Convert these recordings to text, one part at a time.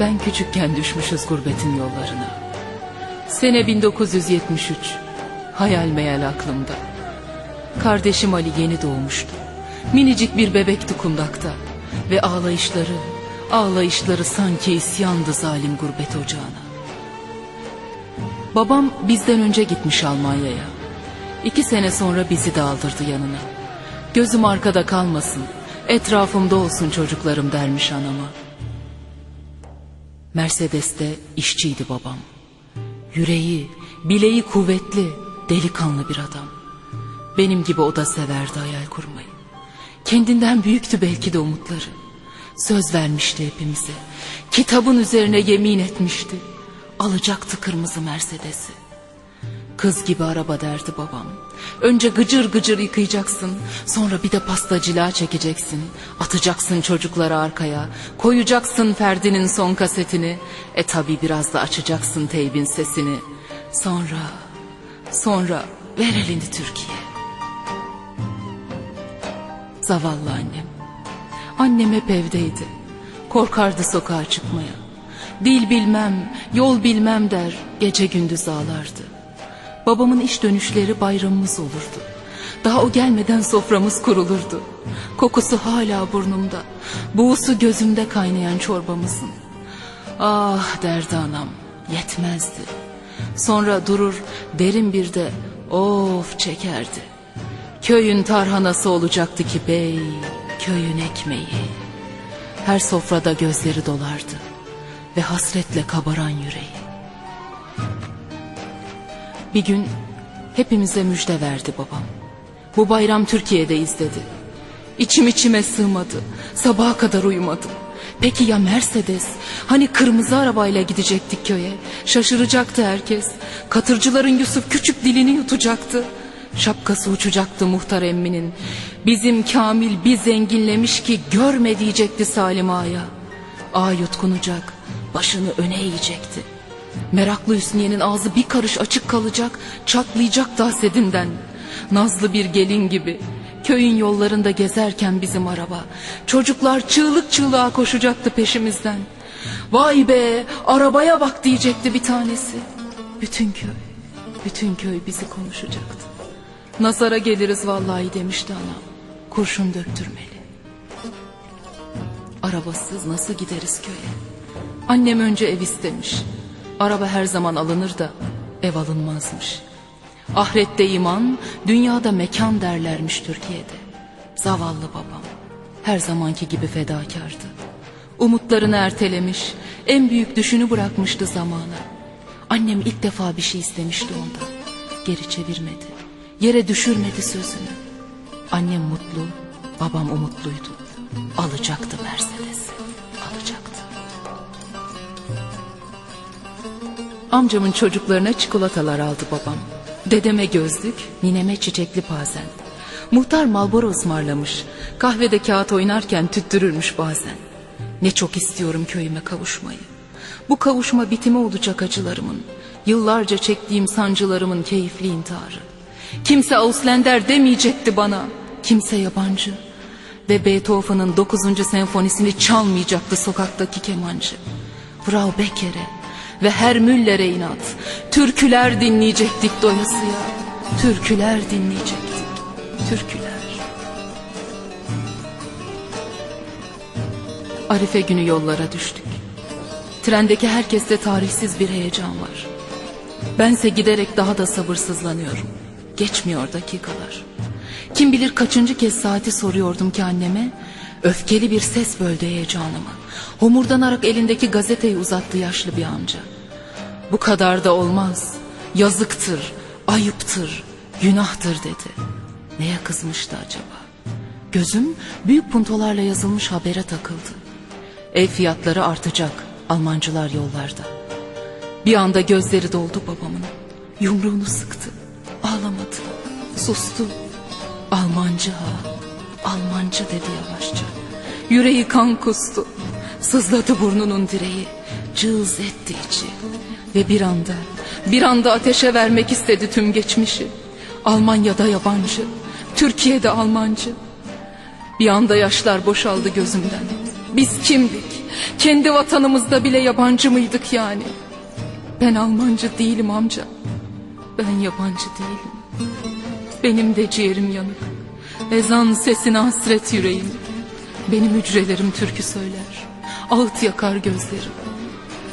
Ben küçükken düşmüşüz gurbetin yollarına. Sene 1973. Hayal meyal aklımda. Kardeşim Ali yeni doğmuştu. Minicik bir bebekti kundakta. Ve ağlayışları, ağlayışları sanki isyandı zalim gurbet ocağına. Babam bizden önce gitmiş Almanya'ya. İki sene sonra bizi de aldırdı yanına. Gözüm arkada kalmasın, etrafımda olsun çocuklarım dermiş anama. Mercedes'te işçiydi babam. Yüreği, bileği kuvvetli, delikanlı bir adam. Benim gibi o da severdi hayal kurmayı. Kendinden büyüktü belki de umutları. Söz vermişti hepimize. Kitabın üzerine yemin etmişti. Alacaktı kırmızı Mercedes'i. Kız gibi araba derdi babam. Önce gıcır gıcır yıkayacaksın. Sonra bir de pastacılığa çekeceksin. Atacaksın çocukları arkaya. Koyacaksın Ferdi'nin son kasetini. E tabi biraz da açacaksın teybin sesini. Sonra, sonra ver elini Türkiye. Zavallı annem. Annem hep evdeydi. Korkardı sokağa çıkmaya. Dil bilmem, yol bilmem der, gece gündüz ağlardı. Babamın iş dönüşleri bayramımız olurdu. Daha o gelmeden soframız kurulurdu. Kokusu hala burnumda. Buğusu gözümde kaynayan çorbamızın. Ah derdi anam yetmezdi. Sonra durur derin bir de of çekerdi. Köyün tarhanası olacaktı ki bey, köyün ekmeği. Her sofrada gözleri dolardı ve hasretle kabaran yüreği. Bir gün hepimize müjde verdi babam. Bu bayram Türkiye'deyiz dedi. İçim içime sığmadı. Sabaha kadar uyumadım. Peki ya Mercedes? Hani kırmızı arabayla gidecektik köye. Şaşıracaktı herkes. Katırcıların Yusuf küçük dilini yutacaktı. Şapkası uçacaktı muhtar emminin. Bizim Kamil bir zenginlemiş ki görme diyecekti Salim Ağa'ya. Ağa yutkunacak, başını öne eğecekti. Meraklı Hüsniye'nin ağzı bir karış açık kalacak, çatlayacak da hasedinden. Nazlı bir gelin gibi köyün yollarında gezerken bizim araba. Çocuklar çığlık çığlığa koşacaktı peşimizden. Vay be arabaya bak diyecekti bir tanesi. Bütün köy, bütün köy bizi konuşacaktı. Nazara geliriz vallahi demişti anam. Kurşun döktürmeli. Arabasız nasıl gideriz köye? Annem önce ev istemiş. Araba her zaman alınır da ev alınmazmış. Ahirette iman, dünyada mekan derlermiş Türkiye'de. Zavallı babam her zamanki gibi fedakardı. Umutlarını ertelemiş, en büyük düşünü bırakmıştı zamana. Annem ilk defa bir şey istemişti ondan. Geri çevirmedi, yere düşürmedi sözünü. Annem mutlu, babam umutluydu. Alacaktı Mercedes'i, alacaktı. Amcamın çocuklarına çikolatalar aldı babam. Dedeme gözlük, nineme çiçekli pazen. Muhtar Malboro ısmarlamış. Kahvede kağıt oynarken tüttürürmüş bazen. Ne çok istiyorum köyüme kavuşmayı. Bu kavuşma bitimi olacak acılarımın. Yıllarca çektiğim sancılarımın keyifli intiharı. Kimse Auslender demeyecekti bana. Kimse yabancı. Ve Beethoven'ın 9. senfonisini çalmayacaktı sokaktaki kemancı. Frau Becker'e ve her Müller'e inat. Türküler dinleyecektik doyasıya. Türküler dinleyecektik. Türküler. Arife günü yollara düştük. Trendeki herkeste tarihsiz bir heyecan var. Bense giderek daha da sabırsızlanıyorum. Geçmiyor dakikalar. Kim bilir kaçıncı kez saati soruyordum ki anneme. Öfkeli bir ses böldü heyecanımı. Homurdanarak elindeki gazeteyi uzattı yaşlı bir amca. Bu kadar da olmaz. Yazıktır, ayıptır, günahtır dedi. Neye kızmıştı acaba? Gözüm büyük puntolarla yazılmış habere takıldı. Ev fiyatları artacak. Almancılar yollarda. Bir anda gözleri doldu babamın. Yumruğunu sıktı. sustu. Almancı ha, Almancı dedi yavaşça. Yüreği kan kustu. Sızladı burnunun direği. Cız etti içi. Ve bir anda, bir anda ateşe vermek istedi tüm geçmişi. Almanya'da yabancı, Türkiye'de Almancı. Bir anda yaşlar boşaldı gözümden. Biz kimdik? Kendi vatanımızda bile yabancı mıydık yani? Ben Almancı değilim amca. Ben yabancı değilim. Benim de ciğerim yanık. Ezan sesine hasret yüreğim. Benim hücrelerim türkü söyler. Ağıt yakar gözlerim.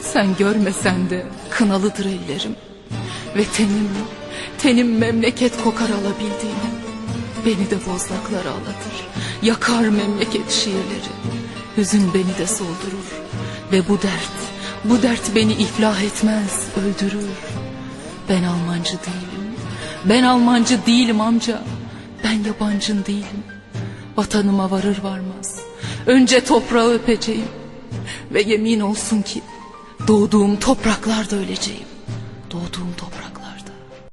Sen görmesen de kınalıdır ellerim. Ve tenim, tenim memleket kokar alabildiğim. Beni de bozlaklara ağlatır. Yakar memleket şiirleri. Hüzün beni de soldurur. Ve bu dert, bu dert beni iflah etmez, öldürür. Ben Almancı değilim. Ben Almancı değilim amca. Ben yabancın değilim. Vatanıma varır varmaz. Önce toprağı öpeceğim. Ve yemin olsun ki doğduğum topraklarda öleceğim. Doğduğum toprak.